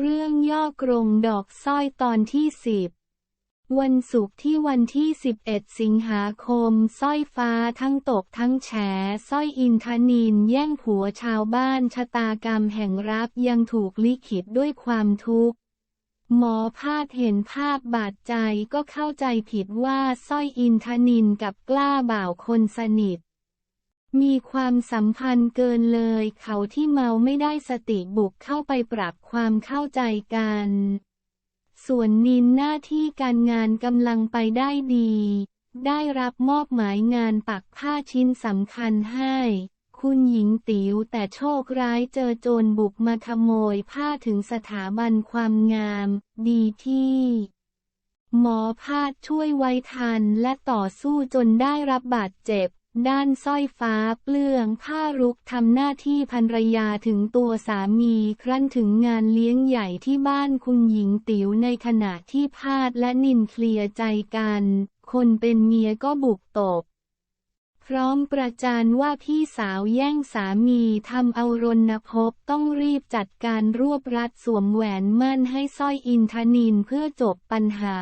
เรื่องย่อกรงดอกสร้อยตอนที่สิบวันศุกร์ที่วันที่ 11 สิงหาคมสร้อยฟ้าทั้งตกทั้งแฉสร้อยอินทนินแย่งผัวชาวบ้านชะตากรรมแห่งรักยังถูกลิขิตด้วยความทุกข์ หมอพาดเห็นภาพบาดใจก็เข้าใจผิดว่าสร้อยอินทนินกับกล้าบ่าวคนสนิท มีความสัมพันธ์เกินเลย เขาที่เมาไม่ได้สติบุกเข้าไปปรับความเข้าใจกัน ส่วนนินหน้าที่การงานกำลังไปได้ดี ได้รับมอบหมายงานปักผ้าชิ้นสำคัญให้ คุณหญิงติ๋วแต่โชคร้ายเจอโจรบุกมาขโมยผ้าถึงสถาบันความงาม ดีที่หมอพาดช่วยไว้ทันและต่อสู้จนได้รับบาดเจ็บ ด้านสร้อยฟ้าเปลืองผ้ารุกทำหน้าที่ภรรยาถึงตัวสามีครั้นถึงงานเลี้ยงใหญ่ที่บ้านคุณหญิงติ๋วในขณะที่พาดและนินเคลียใจกัน คนเป็นเมียก็บุกตบ พร้อมประจานว่าพี่สาวแย่งสามีทำเอารณพบต้องรีบจัดการรวบรัดสวมแหวนมั่นให้สร้อยอินทนินเพื่อจบปัญหา